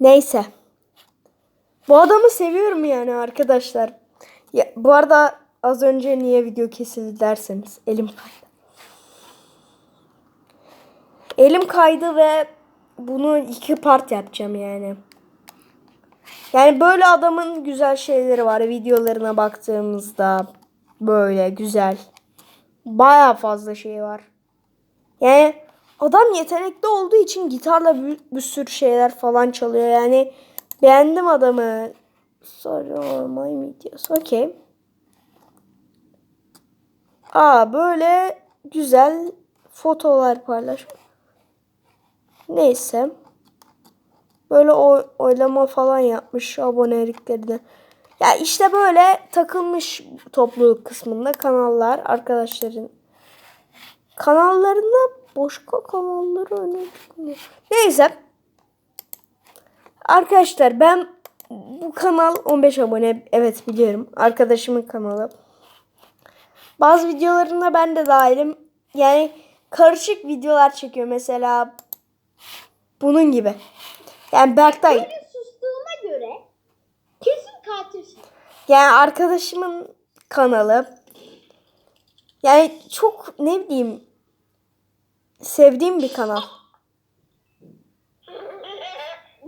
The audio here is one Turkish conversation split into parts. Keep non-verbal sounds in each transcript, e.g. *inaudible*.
Neyse. Bu adamı seviyorum yani arkadaşlar. Ya, bu arada az önce niye video kesildi derseniz elim kaydı. Elim kaydı ve bunu iki part yapacağım yani. Yani böyle adamın güzel şeyleri var. Videolarına baktığımızda böyle güzel. Baya fazla şey var. Yani adam yetenekli olduğu için gitarla bir, bir sürü şeyler falan çalıyor. Yani beğendim adamı. Sorry my medias. Okey. Aa böyle güzel fotolar paylaş. Neyse. Böyle oy, oylama falan yapmış aboneliklerine. Ya işte böyle takılmış topluluk kısmında kanallar arkadaşların kanallarında başka kanalları öne çıkmıyor. Neyse. Arkadaşlar ben bu kanal 15 abone. Evet biliyorum. Arkadaşımın kanalı. Bazı videolarında ben de dahilim. Yani karışık videolar çekiyor mesela. Bunun gibi. Yani Berktay. Böyle sustuğuma göre kesin katilsin. Yani arkadaşımın kanalı. Yani çok ne bileyim sevdiğim bir kanal.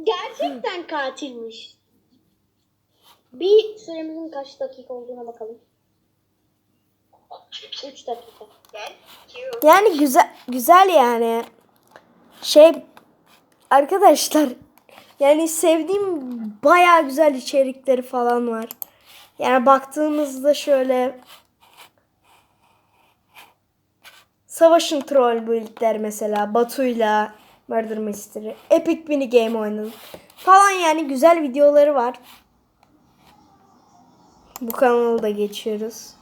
Gerçekten katilmiş. Bir süremizin kaç dakika olduğuna bakalım. 3 dakika. Yani güzel güzel yani. Şey arkadaşlar yani sevdiğim baya güzel içerikleri falan var. Yani baktığımızda şöyle Savaşın troll build'ler mesela Batu'yla Murder Mystery. Epic mini game oynadım. Falan yani güzel videoları var. Bu kanalı da geçiyoruz.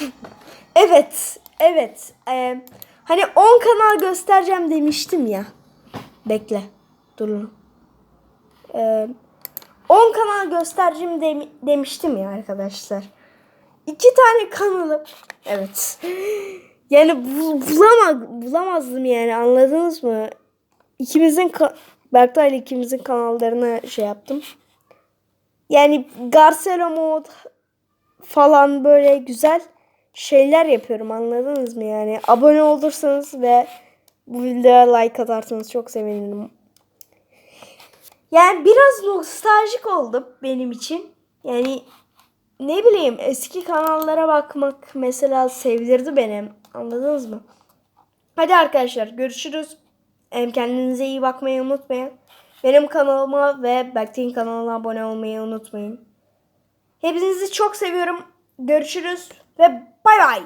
*laughs* evet, evet. Ee, hani 10 kanal göstereceğim demiştim ya. Bekle. Dur. Ee, 10 kanal göstereceğim dem- demiştim ya arkadaşlar. İki tane kanalım. Evet. *laughs* Yani bu, bulama, bulamazdım yani anladınız mı? İkimizin ile ikimizin kanallarına şey yaptım. Yani Garcelo mod falan böyle güzel şeyler yapıyorum anladınız mı yani? Abone olursanız ve bu videoya like atarsanız çok sevinirim. Yani biraz nostaljik oldu benim için. Yani ne bileyim eski kanallara bakmak mesela sevdirdi beni. Anladınız mı? Hadi arkadaşlar görüşürüz. Kendinize iyi bakmayı unutmayın. Benim kanalıma ve Berk'in kanalına abone olmayı unutmayın. Hepinizi çok seviyorum. Görüşürüz ve bay bay.